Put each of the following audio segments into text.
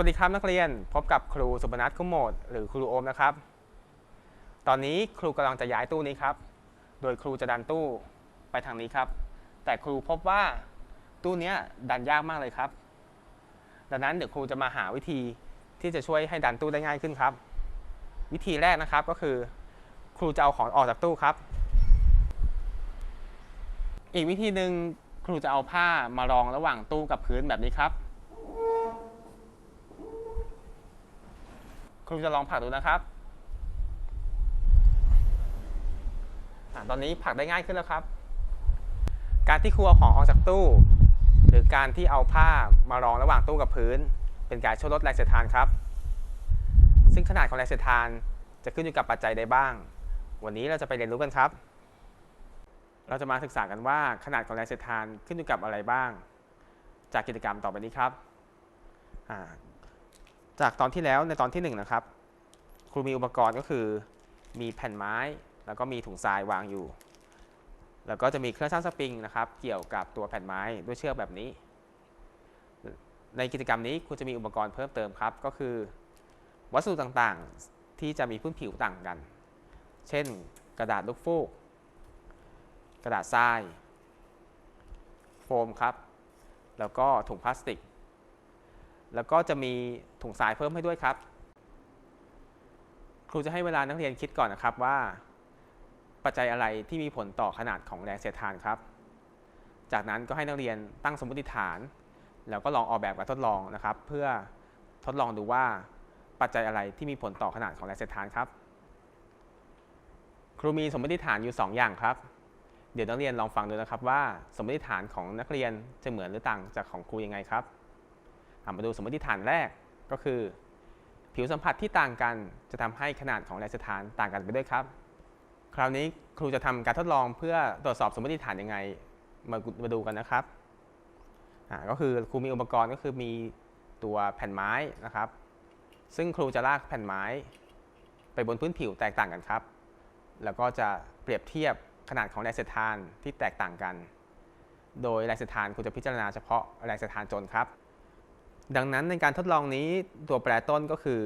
วัสดีครับนักเรียนพบกับครูสุพนัทคุ้มโหมด หรือครูโอมนะครับ ตอนนี้ครูกำลังจะย้ายตู้นี้ครับ โดยครูจะดันตู้ไปทางนี้ครับ แต่ครูพบว่าตู้นี้ดันยากมากเลยครับ ดังนั้นเดี๋ยวครูจะมาหาวิธีที่จะช่วยให้ดันตู้ได้ง่ายขึ้นครับ วิธีแรกนะครับก็คือ ครูจะเอาของออกจากตู้ครับ อีกวิธีหนึ่งครูจะเอาผ้ามารองระหว่างตู้กับพื้นแบบนี้ครับ ครูจะลองผักดูนะครับอตอนนี้ผักได้ง่ายขึ้นแล้วครับ การที่ครูเอาของออกจากตู้ หรือการที่เอาผ้ามารองระหว่างตู้กับพื้น เป็นการช่วยลดแรงเสียดทานครับ ซึ่งขนาดของแรงเสียดทานจะขึ้นอยู่กับปัจจัยใดบ้าง วันนี้เราจะไปเรียนรู้กันครับ เราจะมาศึกษากันว่าขนาดของแรงเสียดทานขึ้นอยู่กับอะไรบ้าง จากกิจกรรมต่อไปนี้ครับอ่า จากตอนที่แล้วในตอนที่1นงนะครับครูมีอุปกรณ์ก็คือมีแผ่นไม้ แล้วก็มีถุงทรายวางอยู่ แล้วก็จะมีเครื่องชั่งสปริงนะครับ เกี่ยวกับตัวแผ่นไม้ด้วยเชือกแบบนี้ ในกิจกรรมนี้ครูจะมีอุปกรณ์เพิ่มเติมครับ ก็คือ วัสดุต่างๆที่จะมีพื้นผิวต่างกัน เช่น กระดาษลูกฟูก กระดาษทราย โฟมครับ แล้วก็ถุงพลาสติก แล้วก็จะมีถุงทรายเพิ่มให้ด้วยครับ ครูจะให้เวลานักเรียนคิดก่อนนะครับว่า ปัจจัยอะไรที่มีผลต่อขนาดของแรงเสียดทานครับ จากนั้นก็ให้นักเรียนตั้งสมมติฐาน แล้วก็ลองออกแบบการทดลองนะครับ เพื่อทดลองดูว่าปัจจัยอะไรที่มีผลต่อขนาดของแรงเสียดทานครับ ครูมีสมมติฐานอยู่ 2 อย่างครับ เดี๋ยวนักเรียนลองฟังดูนะครับว่า สมมติฐานของนักเรียนจะเหมือนหรือต่างจากของครูยังไงครับ มาดูสมมติฐานแรกก็คือ ผิวสัมผัสที่ต่างกันจะทำให้ขนาดของแรงเสียดทานต่างกันไปด้วยครับ คราวนี้ครูจะทำการทดลองเพื่อตรวจสอบสมมติฐานยังไงมามาดูกันนะครับก็คือครูมีอุปกรณ์ก็คือมีตัวแผ่นไม้นะครับ ซึ่งครูจะลากแผ่นไม้ ไปบนพื้นผิวแตกต่างกันครับ แล้วก็จะเปรียบเทียบขนาดของแรงเสียดทานที่แตกต่างกัน โดยแรงเสียดทานครูจะพิจารณาเฉพาะแรงเสียดทานจนครับ ดังนั้นในการทดลองนี้ตัวแปรต้นก็คือ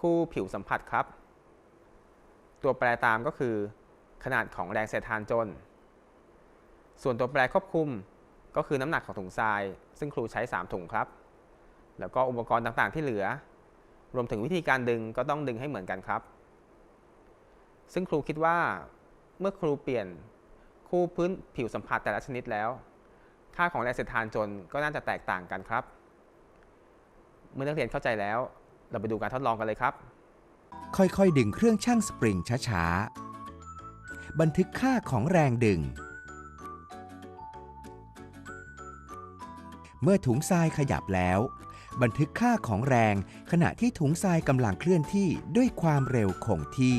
คู่ผิวสัมผัสครับ ตัวแปรตามก็คือ ขนาดของแรงเสียดทานจน ส่วนตัวแปรควบคุมก็คือน้ำหนักของถุงทราย ซึ่งครูใช้ 3 ถุงครับ แล้วก็อุปกรณ์ต่างๆที่เหลือ รวมถึงวิธีการดึงก็ต้องดึงให้เหมือนกันครับ ซึ่งครูคิดว่า เมื่อครูเปลี่ยนคู่พื้นผิวสัมผัสแต่ละชนิดแล้ว ค่าของแรงเสียดทานจนก็น่าจะแตกต่างกันครับ เมื่อนักเรียนเข้าใจแล้ว เราไปดูการทดลองกันเลยครับ ค่อยๆ ดึงเครื่องชั่งสปริงช้าๆ บันทึกค่าของแรงดึง เมื่อถุงทรายขยับแล้ว บันทึกค่าของแรงขณะที่ถุงทรายกำลังเคลื่อนที่ด้วยความเร็วคงที่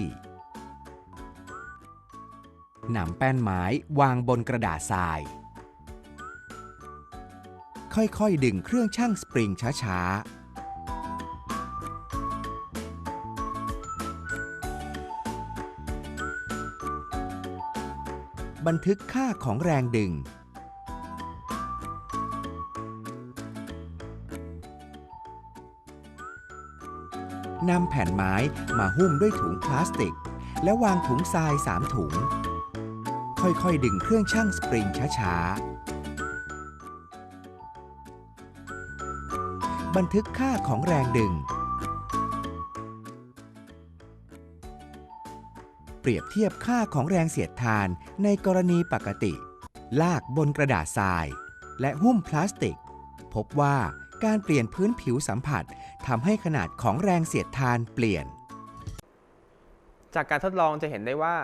นำแป้นไม้วางบนกระดาษทราย ค่อยๆ ดึงเครื่องชั่งสปริงช้าๆ บันทึกค่าของแรงดึง นำแผ่นไม้มาหุ้มด้วยถุงพลาสติก และวางถุงทราย3ถุง ค่อยๆ ดึงเครื่องชั่งสปริงช้าๆ บันทึกค่าของแรงดึง ปรียบเทียบค่าของแรงเสียดทานในกรณีปกติ ลากบนกระดาษทราย และหุ้มพลาสติก พบว่าการเปลี่ยนพื้นผิวสัมผัสทำให้ขนาดของแรงเสียดทานเปลี่ยน จากการทดลองจะเห็นได้ว่า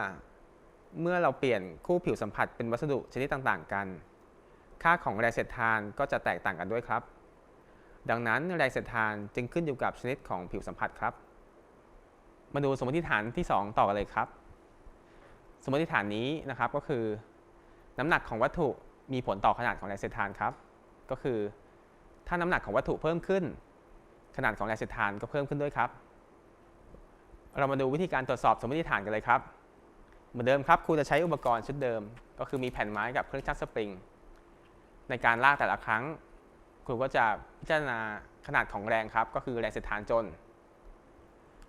เมื่อเราเปลี่ยนคู่ผิวสัมผัสเป็นวัสดุชนิดต่างๆ กัน ค่าของแรงเสียดทานก็จะแตกต่างกันด้วยครับ ดังนั้นแรงเสียดทานจึงขึ้นอยู่กับชนิดของผิวสัมผัสครับ มาดูสมมติฐานที่ 2 ต่อกันเลยครับ สมมติฐานนี้นะครับก็คือ น้ำหนักของวัตถุมีผลต่อขนาดของแรงเสียดทานครับ ก็คือ ถ้าน้ำหนักของวัตถุเพิ่มขึ้น ขนาดของแรงเสียดทานก็เพิ่มขึ้นด้วยครับ เรามาดูวิธีการตรวจสอบสมมติฐานกันเลยครับ เหมือนเดิมครับครูจะใช้อุปกรณ์ชุดเดิม ก็คือมีแผ่นไม้กับเครื่องชั่งสปริง ในการลากแต่ละครั้งครูก็จะพิจารณาขนาดของแรงครับ ก็คือแรงเสียดทานจน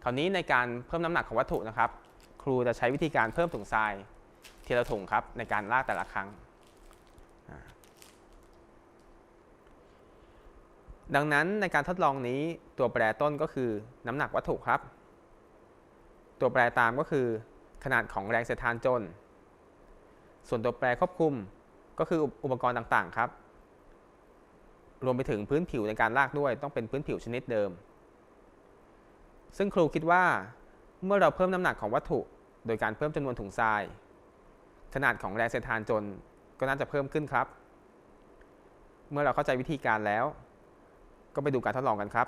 คราวนี้ในการเพิ่มน้ำหนักของวัตถุนะครับ ครูจะใช้วิธีการเพิ่มถุงทรายทีละถุงครับในการลากแต่ละครั้ง ดังนั้นในการทดลองนี้ตัวแปรต้นก็คือน้ำหนักวัตถุครับ ตัวแปรตามก็คือขนาดของแรงเสียดทานจน ส่วนตัวแปรควบคุมก็คืออุปกรณ์ต่างๆครับ รวมไปถึงพื้นผิวในการลากด้วยต้องเป็นพื้นผิวชนิดเดิม ซึ่งครูคิดว่าเมื่อเราเพิ่มน้ำหนักของวัตถุ โดยการเพิ่มจำนวนถุงทราย ขนาดของแรงเสียดทานจนก็น่าจะเพิ่มขึ้นครับ เมื่อเราเข้าใจวิธีการแล้ว ก็ไปดูการทดลองกันครับ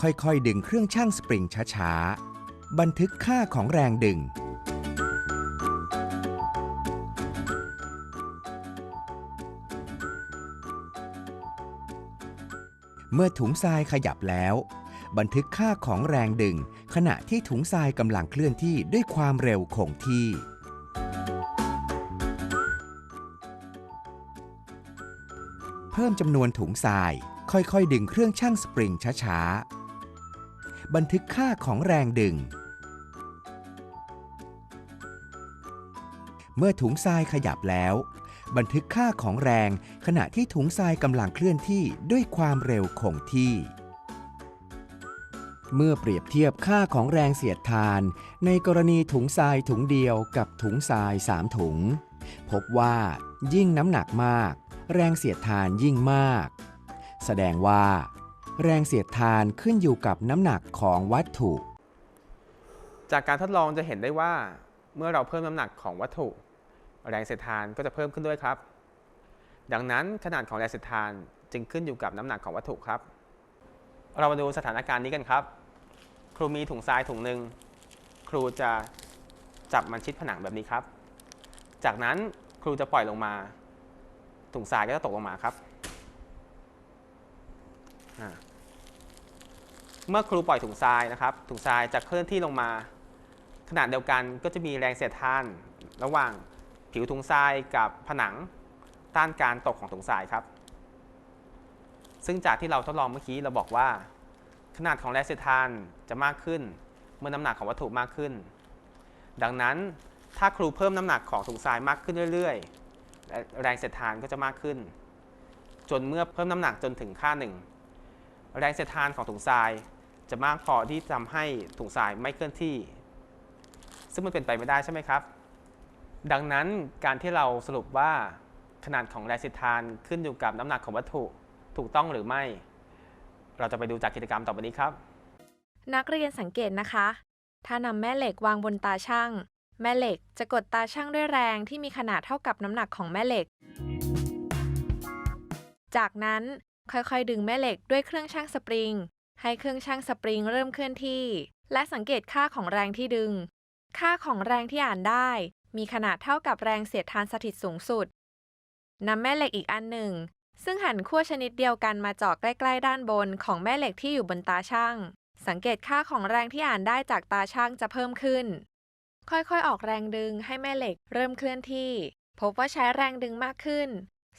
ค่อยๆ ดึงเครื่องชั่งสปริงช้าๆ บันทึกค่าของแรงดึง เมื่อถุงทรายขยับแล้ว บันทึกค่าของแรงดึง ขณะที่ถุงทรายกำลังเคลื่อนที่ด้วยความเร็วคงที่ เพิ่มจำนวนถุงทราย ค่อยๆ ดึงเครื่องชั่งสปริงช้าๆ บันทึกค่าของแรงดึง เมื่อถุงทรายขยับแล้วบันทึกค่าของแรงขณะที่ถุงทรายกำลังเคลื่อนที่ด้วยความเร็วคงที่ เมื่อเปรียบเทียบค่าของแรงเสียดทาน ในกรณีถุงทรายถุงเดียวกับถุงทราย3ถุง พบว่ายิ่งน้ำหนักมาก แรงเสียดทานยิ่งมาก แสดงว่า แรงเสียดทานขึ้นอยู่กับน้ำหนักของวัตถุ จากการทดลองจะเห็นได้ว่า เมื่อเราเพิ่มน้ำหนักของวัตถุ แรงเสียดทานก็จะเพิ่มขึ้นด้วยครับ ดังนั้นขนาดของแรงเสียดทานจึงขึ้นอยู่กับน้ำหนักของวัตถุครับ เรามาดูสถานการณ์นี้กันครับ ครูมีถุงทรายถุงหนึ่งครูจะจับมันชิดผนังแบบนี้ครับ จากนั้นครูจะปล่อยลงมา ถุงทรายก็จะตกลงมาครับ เมื่อครูปล่อยถุงทรายนะครับ ถุงทรายจะเคลื่อนที่ลงมา ขนาดเดียวกันก็จะมีแรงเสียดทาน ระหว่างผิวถุงทรายกับผนังต้านการตกของถุงทรายครับ ซึ่งจากที่เราทดลองเมื่อกี้เราบอกว่า ขนาดของแรงเสียดทานจะมากขึ้น เมื่อน้ำหนักของวัตถุมากขึ้น ดังนั้นถ้าครูเพิ่มน้ำหนักของถุงทรายมากขึ้นเรื่อยๆและแรงเสียดทานก็จะมากขึ้น จนเมื่อเพิ่มน้ำหนักจนถึงค่าหนึ่งแรงเสียดทานของถุงทรายจะมากพอที่ทำให้ถุงทรายไม่เคลื่อนที่ ซึ่งมันเป็นไปไม่ได้ใช่ไหมครับ ดังนั้นการที่เราสรุปว่าขนาดของแรงเสียดทานขึ้นอยู่กับน้ำหนักของวัตถุ ถูกต้องหรือไม่ เราจะไปดูจากกิจกรรมต่อไปนี้ครับ นักเรียนสังเกตนะคะ ถ้านำแม่เหล็กวางบนตาช่าง แม่เหล็กจะกดตาช่างด้วยแรงที่มีขนาดเท่ากับน้ำหนักของแม่เหล็ก จากนั้นค่อยๆ ดึงแม่เหล็กด้วยเครื่องชั่งสปริง ให้เครื่องชั่งสปริงเริ่มเคลื่อนที่ และสังเกตค่าของแรงที่ดึง ค่าของแรงที่อ่านได้ มีขนาดเท่ากับแรงเสียดทานสถิตสูงสุดนำแม่เหล็กอีกอันหนึ่ง ซึ่งหันขั้วชนิดเดียวกันมาเจาะใกล้ ๆ ด้านบนของแม่เหล็กที่อยู่บนตาช่าง สังเกตค่าของแรงที่อ่านได้จากตาช่างจะเพิ่มขึ้น ค่อยๆ ออกแรงดึงให้แม่เหล็กเริ่มเคลื่อนที่ พบว่าใช้แรงดึงมากขึ้น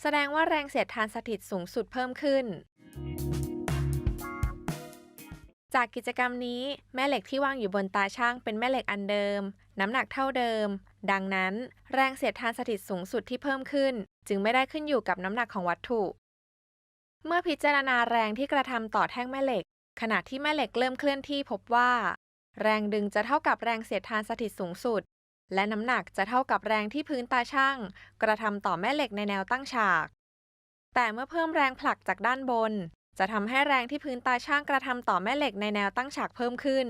แสดงว่าแรงเสียดทานสถิตสูงสุดเพิ่มขึ้น จากกิจกรรมนี้แม่เหล็กที่วางอยู่บนตาช่างเป็นแม่เหล็กอันเดิม น้ำหนักเท่าเดิม ดังนั้น แรงเสียดทานสถิตสูงสุดที่เพิ่มขึ้น จึงไม่ได้ขึ้นอยู่กับน้ำหนักของวัตถุ เมื่อพิจารณาแรงที่กระทำต่อแท่งแม่เหล็ก ขณะที่แม่เหล็กเริ่มเคลื่อนที่พบว่า แรงดึงจะเท่ากับแรงเสียดทานสถิตสูงสุด และน้ำหนักจะเท่ากับแรงที่พื้นตาช่าง กระทำต่อแม่เหล็กในแนวตั้งฉาก แต่เมื่อเพิ่มแรงผลักจากด้านบน จะทำให้แรงที่พื้นตาช่างกระทำต่อแม่เหล็กในแนวตั้งฉากเพิ่มขึ้น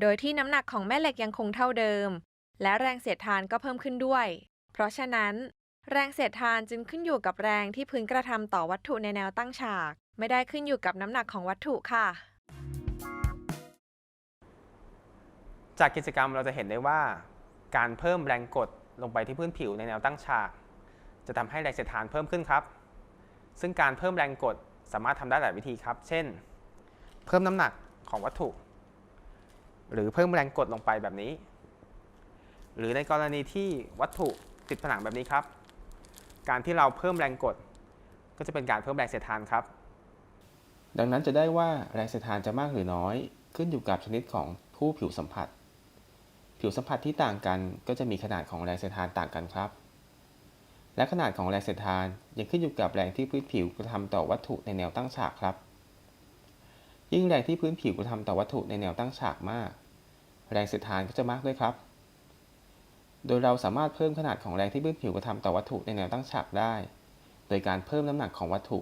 โดยที่น้ำหนักของแม่เหล็กยังคงเท่าเดิม และแรงเสียดทานก็เพิ่มขึ้นด้วย เพราะฉะนั้น แรงเสียดทานจึงขึ้นอยู่กับแรงที่พื้นกระทำต่อวัตถุในแนวตั้งฉาก ไม่ได้ขึ้นอยู่กับน้ำหนักของวัตถุค่ะ จากกิจกรรมเราจะเห็นได้ว่า การเพิ่มแรงกดลงไปที่พื้นผิวในแนวตั้งฉาก จะทำให้แรงเสียดทานเพิ่มขึ้นครับ ซึ่งการเพิ่มแรงกดสามารถทำได้หลายวิธีครับ เช่น เพิ่มน้ำหนักของวัตถุ หรือเพิ่มแรงกดลงไปแบบนี้ หรือในกรณีที่วัตถุติดผนังแบบนี้ครับ การที่เราเพิ่มแรงกด ก็จะเป็นการเพิ่มแรงเสียดทานครับ ดังนั้นจะได้ว่าแรงเสียดทานจะมากหรือน้อย ขึ้นอยู่กับชนิดของผู้ผิวสัมผัส ผิวสัมผัสที่ต่างกันก็จะมีขนาดของแรงเสียดทานต่างกันครับ และขนาดของแรงเสียดทานยังขึ้นอยู่กับแรงที่พื้นผิวกระทำต่อวัตถุในแนวตั้งฉากครับ ยิ่งแรงที่พื้นผิวกระทำต่อวัตถุในแนวตั้งฉากมาก แรงเสียดทานก็จะมากด้วยครับ โดยเราสามารถเพิ่มขนาดของแรงที่พื้นผิวกระทำต่อวัตถุในแนวตั้งฉากได้ โดยการเพิ่มน้ำหนักของวัตถุ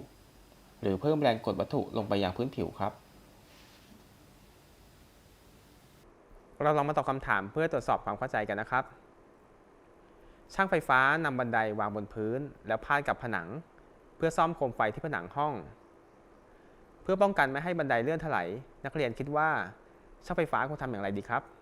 หรือเพิ่มแรงกดวัตถุลงไปยังพื้นผิวครับ เราลองมาตอบคำถามเพื่อตรวจสอบความเข้าใจกันนะครับ ช่างไฟฟ้านำบันไดวางบนพื้น แล้วพาดกับผนัง เพื่อซ่อมโคมไฟที่ผนังห้อง เพื่อป้องกันไม่ให้บันไดเลื่อนถลายนักเรียนคิดว่าช่างไฟฟ้าควรทำอย่างไรดีครับ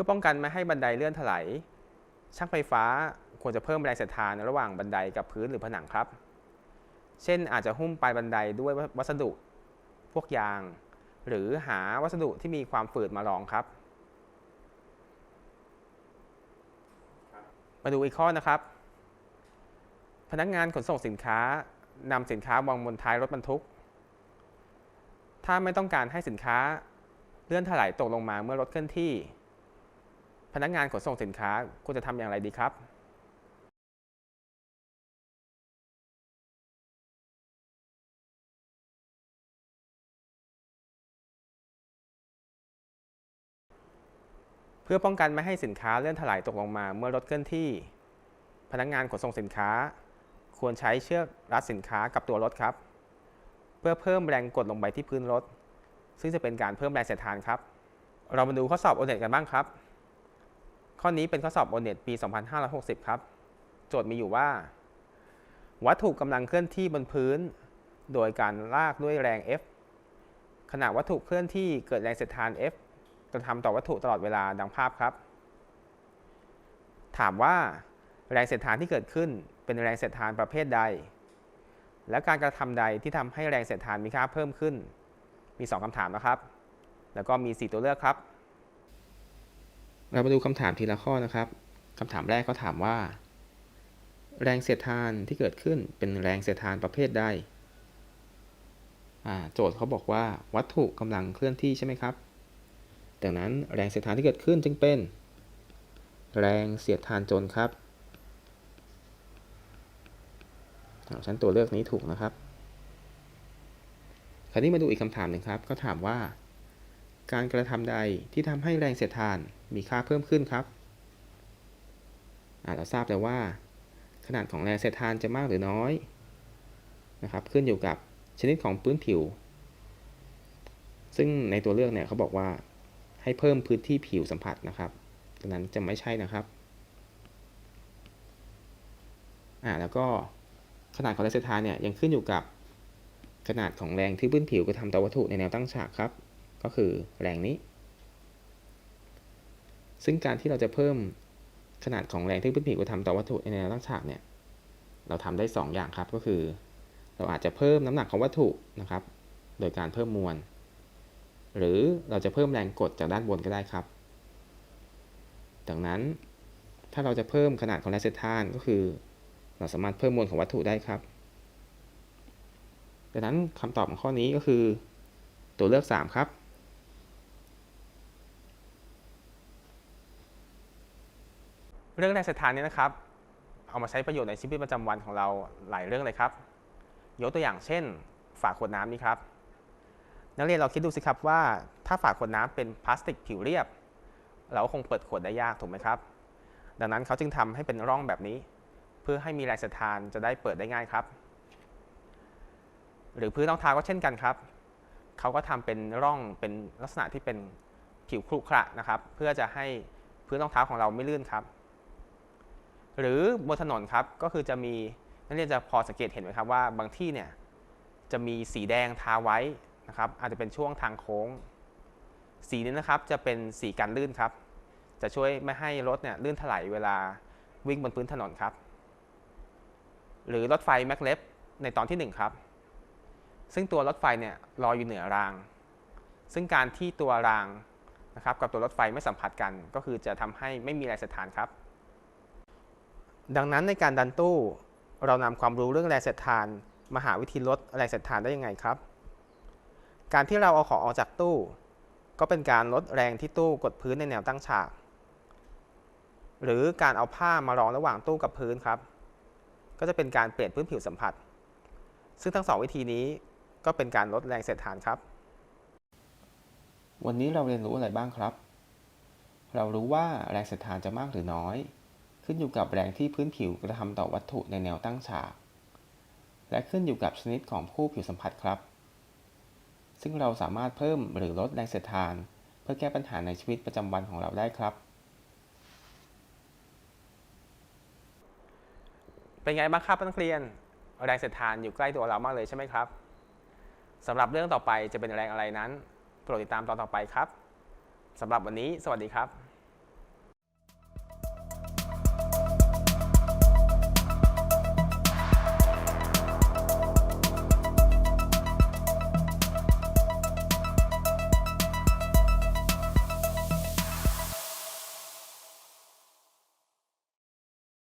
พื่อป้องกันไม่ให้บันไดเลื่อนถลายช่างไฟฟ้าควรจะเพิ่มแรงเสียดทานระหว่างบันไดกับพื้นหรือผนังครับ เช่นอาจจะหุ้มปลายบันไดด้วยวัสดุพวกยาง หรือหาวัสดุที่มีความฝืดมารองครับ มาดูอีกข้อนะครับ พนักงานขนส่งสินค้านำสินค้าวางบนท้ายรถบรรทุก ถ้าไม่ต้องการให้สินค้าเลื่อนถลายตกลงมาเมื่อรถเคลื่อนที่ พนักงานขนส่งสินค้าควรจะทำอย่างไรดีครับเพื่อป้องกันไม่ให้สินค้าเลื่อนถลายตกลงมาเมื่อรถเคลื่อนที่ พนักงานขนส่งสินค้า ควรใช้เชือกรัดสินค้ากับตัวรถครับ เพื่อเพิ่มแรงกดลงไปที่พื้นรถ ซึ่งจะเป็นการเพิ่มแรงเสียดทานครับ เรามาดูข้อสอบโอเน็ตกันบ้างครับ ข้อนี้เป็นข้อสอบโอเน็ตปี 2560 ครับ โจทย์มีอยู่ว่า วัตถุกำลังเคลื่อนที่บนพื้น โดยการลากด้วยแรง F ขณะวัตถุเคลื่อนที่เกิดแรงเสียดทาน F กระทำต่อวัตถุตลอดเวลาดังภาพครับ ถามว่าแรงเสียดทานที่เกิดขึ้นเป็นแรงเสียดทานประเภทใด และการกระทำใดที่ทำให้แรงเสียดทานมีค่าเพิ่มขึ้น มี 2คำถามนะครับ แล้วก็มี 4 ตัวเลือกครับ เรามาดูคำถามทีละข้อนะครับคำถามแรกก็ถามว่า แรงเสียดทานที่เกิดขึ้นเป็นแรงเสียดทานประเภทใดอ่าโจทย์เขาบอกว่าวัตถุกำลังเคลื่อนที่ใช่ไหมครับดังนั้นแรงเสียดทานที่เกิดขึ้นจึงเป็น แรงเสียดทานจนครับอ่าฉันตัวเลือกนี้ถูกนะครับ คราวนี้มาดูอีกคำถามหนึ่งครับ ก็ถามว่า การกระทำใดที่ทำให้แรงเสียดทานมีค่าเพิ่มขึ้นครับอาเราทราบแล้วว่า ขนาดของแรงเสียดทานจะมากหรือน้อยนะครับ ขึ้นอยู่กับชนิดของพื้นผิว ซึ่งในตัวเลือกเนี่ยเขาบอกว่าให้เพิ่มพื้นที่ผิวสัมผัสนะครับดังนั้นจะไม่ใช่นะครับอ่าแล้วก็ขนาดของแรงเสียดทานเนี่ยยังขึ้นอยู่กับขนาดของแรงที่พื้นผิวกระทำต่อวัตถุในแนวตั้งฉากครับ ก็คือแรงนี้ ซึ่งการที่เราจะเพิ่มขนาดของแรงที่พื้นผิวกระทำต่อวัตถุในแนวตั้งฉากเนี่ย เราทำได้ 2 อย่างครับ ก็คือ เราอาจจะเพิ่มน้ำหนักของวัตถุนะครับ โดยการเพิ่มมวล หรือเราจะเพิ่มแรงกดจากด้านบนก็ได้ครับ ดังนั้นถ้าเราจะเพิ่มขนาดของแรงเสียดทานก็คือ เราสามารถเพิ่มมวลของวัตถุได้ครับ ดังนั้นคำตอบของข้อนี้ก็คือ ตัวเลือก 3 ครับ เรื่องแรงเสียดทานนี้นะครับ เอามาใช้ประโยชน์ในชีวิตประจำวันของเราหลายเรื่องเลยครับ ยกตัวอย่างเช่น ฝาขวดน้ำนี่ครับ นักเรียนเราคิดดูสิครับว่าถ้าฝาขวดน้ำเป็นพลาสติกผิวเรียบ เราก็คงเปิดขวดได้ยากถูกไหมครับ ดังนั้นเขาจึงทำให้เป็นร่องแบบนี้ เพื่อให้มีแรงเสียดทานจะได้เปิดได้ง่ายครับ หรือพื้นรองเท้าก็เช่นกันครับเขาก็ทำเป็นร่องเป็นลักษณะที่เป็นผิวครุขระนะครับ เพื่อจะให้พื้นรองเท้าของเราไม่ลื่นครับ หรือบนถนนครับก็คือจะมีนักเรียนจะพอสังเกตเห็นไหมครับว่าบางที่เนี่ยจะมีสีแดงทาไว้นะครับอาจจะเป็นช่วงทางโค้ง สีนี้นะครับจะเป็นสีกันลื่นครับ จะช่วยไม่ให้รถเนี่ยลื่นถลายเวลาวิ่งบนพื้นถนนครับ หรือรถไฟแมกเลฟในตอนที่ 1 ครับ ซึ่งตัวรถไฟเนี่ยลอยอยู่เหนือราง ซึ่งการที่ตัวรางนะครับกับตัวรถไฟไม่สัมผัสกัน ก็คือจะทำให้ไม่มีแรงเสียดทานครับ ดังนั้นในการดันตู้ เรานำความรู้เรื่องแรงเสียดทาน มาหาวิธีลดแรงเสียดทานได้ยังไงครับ การที่เราเอาของออกจากตู้ ก็เป็นการลดแรงที่ตู้กดพื้นในแนวตั้งฉาก หรือการเอาผ้ามารองระหว่างตู้กับพื้นครับ ก็จะเป็นการเปลี่ยนพื้นผิวสัมผัส ซึ่งทั้งสองวิธีนี้ก็เป็นการลดแรงเสียดทานครับ วันนี้เราเรียนรู้อะไรบ้างครับ เรารู้ว่าแรงเสียดทานจะมากหรือน้อย ขึ้นอยู่กับแรงที่พื้นผิวกระทำต่อวัตถุในแนวตั้งฉาก และขึ้นอยู่กับชนิดของผู้ผิวสัมผัสครับ ซึ่งเราสามารถเพิ่มหรือลดแรงเสียดทาน เพื่อแก้ปัญหาในชีวิตประจำวันของเราได้ครับ เป็นไงบ้างครับนักเรียน แรงเสียดทานอยู่ใกล้ตัวเรามากเลยใช่ไหมครับสำหรับเรื่องต่อไปจะเป็นแรงอะไรนั้นโปรดติดตามตอนต่อไปครับสำหรับวันนี้ สวัสดีครับ